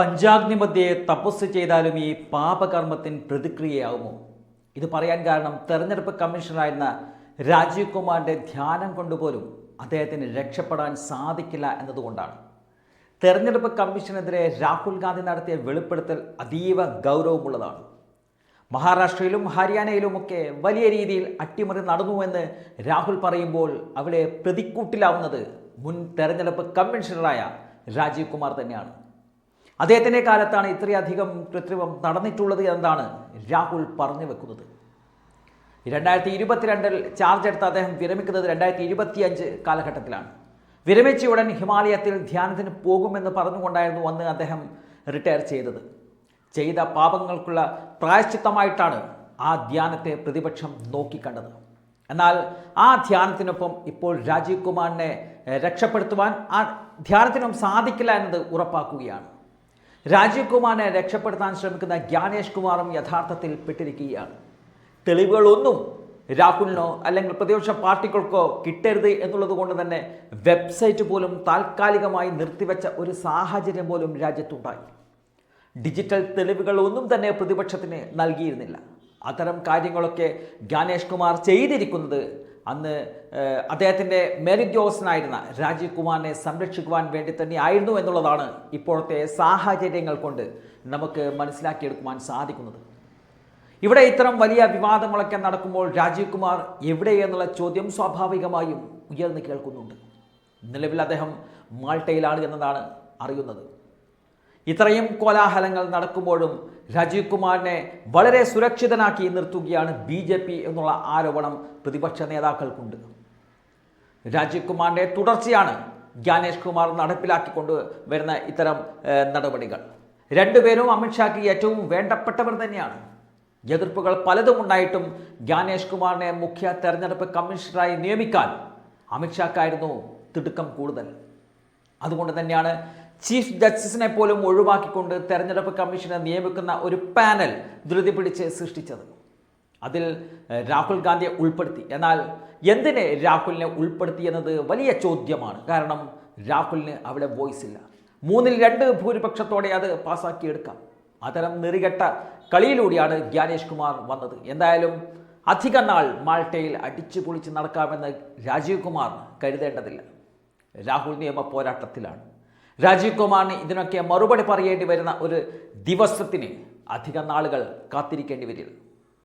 പഞ്ചാഗ്നി മധ്യേ തപസ് ചെയ്താലും ഈ പാപകർമ്മത്തിന് പ്രതിക്രിയയാവുമോ ഇത് പറയാൻ കാരണം തെരഞ്ഞെടുപ്പ് കമ്മീഷണറായിരുന്ന രാജീവ് കുമാറിന്റെ ധ്യാനം കൊണ്ടുപോലും അദ്ദേഹത്തിന് രക്ഷപ്പെടാൻ സാധിക്കില്ല എന്നതുകൊണ്ടാണ്. തെരഞ്ഞെടുപ്പ് കമ്മീഷനെതിരെ രാഹുൽ ഗാന്ധി നടത്തിയ വെളിപ്പെടുത്തൽ അതീവ ഗൗരവമുള്ളതാണ്. മഹാരാഷ്ട്രയിലും ഹരിയാനയിലുമൊക്കെ വലിയ രീതിയിൽ അട്ടിമറി നടന്നുവെന്ന് രാഹുൽ പറയുമ്പോൾ അവിടെ പ്രതിക്കൂട്ടിലാവുന്നത് മുൻ തെരഞ്ഞെടുപ്പ് കമ്മീഷണറായ രാജീവ് കുമാർ തന്നെയാണ്. അദ്ദേഹത്തിന്റെ കാലത്താണ് ഇത്രയധികം കൃത്രിമം നടന്നിട്ടുള്ളത് എന്നാണ് രാഹുൽ പറഞ്ഞു വെക്കുന്നത്. രണ്ടായിരത്തി ഇരുപത്തിരണ്ടിൽ ചാർജ് എടുത്ത അദ്ദേഹം വിരമിക്കുന്നത് രണ്ടായിരത്തി ഇരുപത്തിയഞ്ച് കാലഘട്ടത്തിലാണ്. വിരമിച്ച ഉടൻ ഹിമാലയത്തിൽ ധ്യാനത്തിന് പോകുമെന്ന് പറഞ്ഞുകൊണ്ടായിരുന്നു അന്ന് അദ്ദേഹം റിട്ടയർ ചെയ്തത്. ചെയ്ത പാപങ്ങൾക്കുള്ള പ്രായശ്ചിത്തമായിട്ടാണ് ആ ധ്യാനത്തെ പ്രതിപക്ഷം നോക്കിക്കണ്ടത്. എന്നാൽ ആ ധ്യാനത്തിനൊപ്പം ഇപ്പോൾ രാജീവ് കുമാറിനെ രക്ഷപ്പെടുത്തുവാൻ ആ ധ്യാനത്തിനും സാധിക്കില്ല എന്നത് ഉറപ്പാക്കുകയാണ്. രാജീവ് കുമാറിനെ രക്ഷപ്പെടുത്താൻ ശ്രമിക്കുന്ന ജ്ഞാനേഷ് കുമാറും യഥാർത്ഥത്തിൽ പെട്ടിരിക്കുകയാണ്. തെളിവുകളൊന്നും രാഹുലിനോ അല്ലെങ്കിൽ പ്രതിപക്ഷ പാർട്ടികൾക്കോ കിട്ടരുത് എന്നുള്ളത് കൊണ്ട് തന്നെ വെബ്സൈറ്റ് പോലും താൽക്കാലികമായി നിർത്തിവെച്ച ഒരു സാഹചര്യം പോലും രാജ്യത്തുണ്ടായി. ഡിജിറ്റൽ തെളിവുകളൊന്നും തന്നെ പ്രതിപക്ഷത്തിന് നൽകിയിരുന്നില്ല. അത്തരം കാര്യങ്ങളൊക്കെ ജ്ഞാനേഷ് കുമാർ ചെയ്തിരിക്കുന്നത് അന്ന് അദ്ദേഹത്തിന്റെ അദ്ദേഹത്തിന്റെ മേലുദ്യോഗസ്ഥനായിരുന്ന രാജീവ് കുമാറിനെ സംരക്ഷിക്കുവാൻ വേണ്ടി തന്നെ ആയിരുന്നു എന്നുള്ളതാണ് ഇപ്പോഴത്തെ സാഹചര്യങ്ങൾ കൊണ്ട് നമുക്ക് മനസ്സിലാക്കിയെടുക്കുവാൻ സാധിക്കുന്നത്. ഇവിടെ ഇത്തരം വലിയ വിവാദങ്ങളൊക്കെ നടക്കുമ്പോൾ രാജീവ് കുമാർ എവിടെ എന്നുള്ള ചോദ്യം സ്വാഭാവികമായും ഉയർന്നു കേൾക്കുന്നുണ്ട്. നിലവിൽ അദ്ദേഹം മാൾട്ടയിലാണ് എന്നതാണ് അറിയുന്നത്. ഇത്രയും കോലാഹലങ്ങൾ നടക്കുമ്പോഴും രാജീവ് കുമാറിനെ വളരെ സുരക്ഷിതനാക്കി നിർത്തുകയാണ് ബി ജെ പി എന്നുള്ള ആരോപണം പ്രതിപക്ഷ നേതാക്കൾക്കുണ്ട്. രാജീവ് കുമാറിന്റെ തുടർച്ചയാണ് ജ്ഞാനേഷ് കുമാർ നടപ്പിലാക്കിക്കൊണ്ട് വരുന്ന ഇത്തരം നടപടികൾ. രണ്ടുപേരും അമിത്ഷാക്ക് ഏറ്റവും വേണ്ടപ്പെട്ടവർ തന്നെയാണ്. എതിർപ്പുകൾ പലതും ഉണ്ടായിട്ടും ജ്ഞാനേഷ് കുമാറിനെ മുഖ്യ തെരഞ്ഞെടുപ്പ് കമ്മീഷണറായി നിയമിക്കാൻ അമിത്ഷാക്കായിരുന്നു തിടുക്കം കൂടുതൽ. അതുകൊണ്ട് തന്നെയാണ് ചീഫ് ജസ്റ്റിസിനെ പോലും ഒഴിവാക്കിക്കൊണ്ട് തെരഞ്ഞെടുപ്പ് കമ്മീഷനെ നിയമിക്കുന്ന ഒരു പാനൽ ധൃതി പിടിച്ച് സൃഷ്ടിച്ചത്. അതിൽ രാഹുൽ ഗാന്ധിയെ ഉൾപ്പെടുത്തി. എന്നാൽ എന്തിന് രാഹുലിനെ ഉൾപ്പെടുത്തി എന്നത് വലിയ ചോദ്യമാണ്. കാരണം രാഹുലിന് അവിടെ വോയിസ് ഇല്ല. മൂന്നിൽ രണ്ട് ഭൂരിപക്ഷത്തോടെ അത് പാസ്സാക്കിയെടുക്കാം അത്തരം നെറികെട്ട കളിയിലൂടെയാണ് ജ്ഞാനേഷ് കുമാർ വന്നത്. എന്തായാലും അധിക നാൾ മാൾട്ടയിൽ അടിച്ചു പൊളിച്ച് നടക്കാമെന്ന് രാജീവ് കുമാർ കരുതേണ്ടതില്ല. രാഹുൽ നിയമ പോരാട്ടത്തിലാണ്. രാജീവ് കുമാറിന് ഇതിനൊക്കെ മറുപടി പറയേണ്ടി വരുന്ന ഒരു ദിവസത്തിന് അധികം നാളുകൾ കാത്തിരിക്കേണ്ടി വരില്ല.